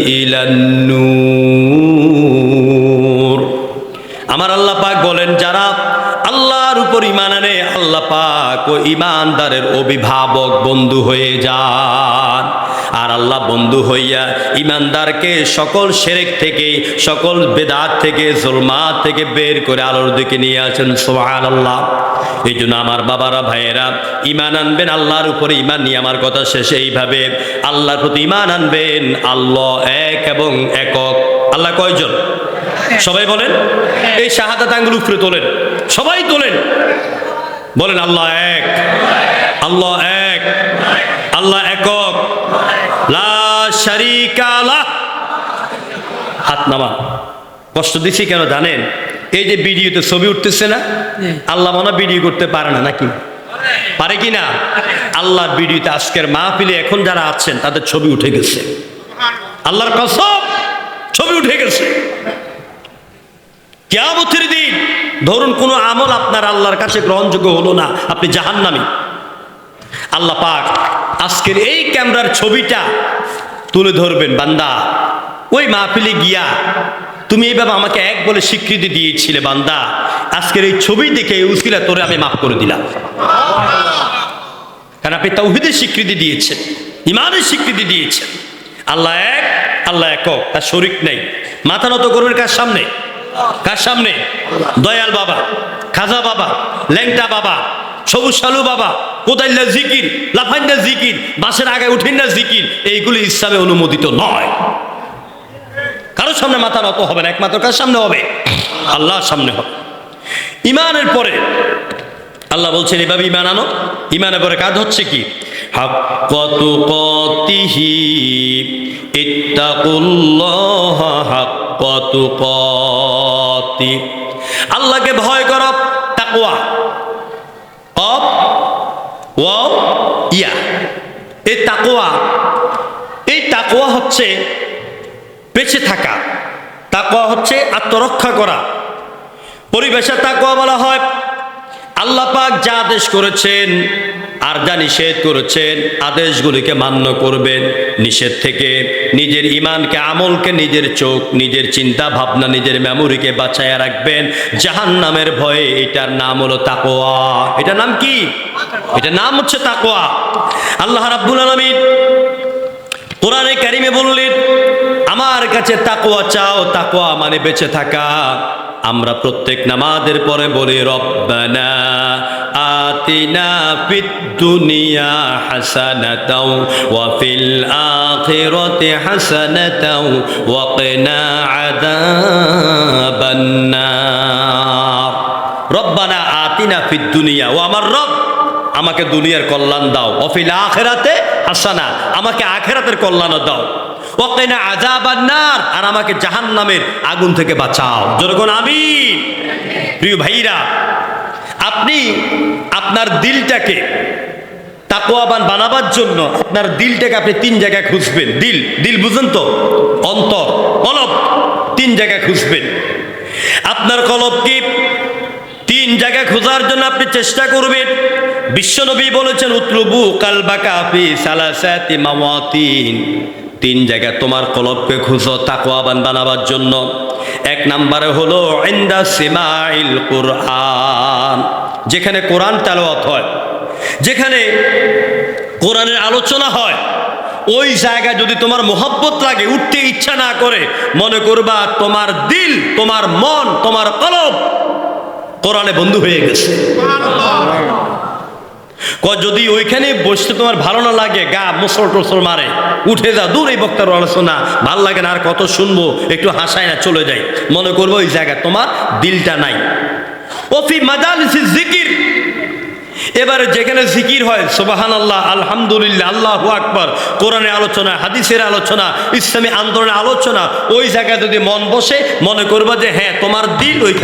إلى النور আমার আল্লাহ পাক বলেন যারা আল্লাহর উপর ইমান আনে আল্লাহ পাক ও ইমানদারের অভিভাবক বন্ধু হয়ে যান আর আল্লাহ বন্ধু হইয়া ইমানদারকে সকল সেরেক থেকে, সকল বেদাত থেকে, জুলমাত থেকে বের করে আলোর দিকে নিয়ে আসেন সোহান আল্লাহ এই জন্য আমার বাবারা, ভাইয়েরা ইমান আনবেন, আল্লাহর উপরে ইমান নিয়ে আমার কথা শেষে এইভাবে আল্লাহর প্রতি ইমান আনবেন, আল্লাহ এক এবং একক। আল্লাহ কয়জন? সবাই বলেন? এই শাহাদাত আঙ্গুল উপরে তোলেন। সবাই তোলেন। বলেন, আল্লাহ এক। আল্লাহ এক। আল্লাহ একক। হাত নামা। কষ্ট দিছি কেন জানেন? এই যে ভিডিওতে ছবি উঠতেছে না আল্লাহ মনে ভিডিও করতে পারে না নাকি? পারে কি না? আল্লাহ ভিডিওতে আজকের মাহফিলে এখন যারা আছেন তাদের ছবি উঠে গেছে। আল্লাহর কসম ছবি উঠে গেছে। কেয়ামতের দিন ধরুন কোনো আমল আপনার আল্লাহর কাছে গ্রহণযোগ্য হলো না আপনি জাহান্নামী। আল্লাহ পাক আজকের এই ক্যামেরার ছবিটা তুলে ধরবেন বান্দা। ওই মাহফিলে গিয়া তুমি এইভাবে আমাকে এক বলে স্বীকৃতি দিয়েছিলে বান্দা। আজকের এই ছবি দেখে উসিলা তোরে আমি মাফ করে দিলাম। কারণ আপনি তাওহিদের স্বীকৃতি দিয়েছেন ইমানের স্বীকৃতি দিয়েছেন। আল্লাহ এক, আল্লাহ একক, তার শরিক নেই। মাথা নত করবেন কার সামনে? কার সামনে? দয়াল বাবা, খাজা বাবা, ল্যাংটা বাবা। সবুজ সালু বাবা কোদাইল্লা জিকির লাফাইন্দা জিকির, বাসের আগে উঠেন না জিকির, এইগুলি ইসলামে অনুমোদিত নয়। কারোর সামনে মাথা নত হবে না, একমাত্র কার সামনে হবে? আল্লাহর সামনে হবে। ইমানের পরে, আল্লাহ বলছেন, এভাবে ইমান আনো। ইমানের পরে কাজ হচ্ছে কি? হাক্কাতু কতিহি হাক্কাতু কতি। আল্লাহকে ভয় করো, তাকওয়া। অফ ওয়াও ইয়া এই তাকোয়া এই তাকোয়া হচ্ছে বেঁচে থাকা। তাকোয়া হচ্ছে আত্মরক্ষা করা। পরিবেশে তাকোয়া বলা হয়, আল্লাহ পাক যা আদেশ করেছেন আর যা নিষেধ করেছেন, আদেশগুলিকে মান্য করবেন। নিষেধ থেকে নিজের ইমানকে আমলকে নিজের চোখ, নিজের চিন্তা ভাবনা, নিজের মেমোরিকে বাঁচায় রাখবেন। জাহান নামের ভয়ে এটার নাম হলো তাকোয়া এটার নাম কি? এটার নাম হচ্ছে তাকোয়া আল্লাহ রাব্বুল আলামিন কোরআনে কারিমে বললেন, আমার কাছে তাকোয়া চাও তাকোয়া মানে বেঁচে থাকা। আমরা প্রত্যেক নামাজের পরে বলি, রব্বানা আতিনা ফিদ দুনিয়া হাসানাতাও ওয়া ফিল আখিরাতি হাসানাতাও ওয়া কিনা আযাবান নার রব্বানা আতিনা ফিদ দুনিয়া। ও আমার রব, আমাকে দুনিয়ার কল্যাণ দাও। অফিল আখেরাতে হাসানা, আমাকে আখেরাতের কল্যাণ দাও। ওকেনা আজাবান্নার আর আমাকে জাহান নামের আগুন থেকে বাঁচাও। যেরকম আমি প্রিয় ভাইরা, আপনি আপনার দিলটাকে তাকোয়াবান বানাবার জন্য আপনার দিলটাকে আপনি তিন জায়গায় খুঁজবেন। দিল দিল বুঝেন তো? অন্তর, কলব, তিন জায়গায় খুঁজবেন। আপনার কলব কি তিন জায়গা খোঁজার জন্য আপনি চেষ্টা করবেন? বিশ্বনবী বলেছেন, উতলুবু কালবাকা ফি সালাসাতি মাওয়াতিন। তিন জায়গায় তোমার কলবকে খুঁজো তাকওয়াবান বানাবার জন্য। এক নাম্বারে হলো, ইন্দা সিমাইল কোরআন। যেখানে কোরআন তেলাওয়াত হয়, যেখানে কোরআনের আলোচনা হয়, ওই জায়গায় যদি তোমার মোহব্বত লাগে, উঠতে ইচ্ছা না করে, মনে করবা তোমার দিল, তোমার মন, তোমার কলব কোরআনে বন্ধু হয়ে গেছে। ক, যদি ওইখানে বসতে তোমার ভালো না লাগে, গা মুসল টসল মারে, উঠে যা, দূর এই বক্তার আলোচনা ভালো লাগে না, আর কত শুনব, একটু হাসায় না, চলে যাই। মনে করব ওই জায়গায় তোমার দিলটা নাই। ওফি মাজালিসি জিকির। এবারে যেখানে জিকির হয় সোবাহান আল্লাহ আলহামদুলিল্লাহ, আল্লাহ আকবর কোরআনের আলোচনা, হাদিসের আলোচনা, ইসলামী আন্দোলনের আলোচনা, ওই জায়গায় যদি মন বসে, মনে করবা যে হ্যাঁ তোমার দিল ওইখানে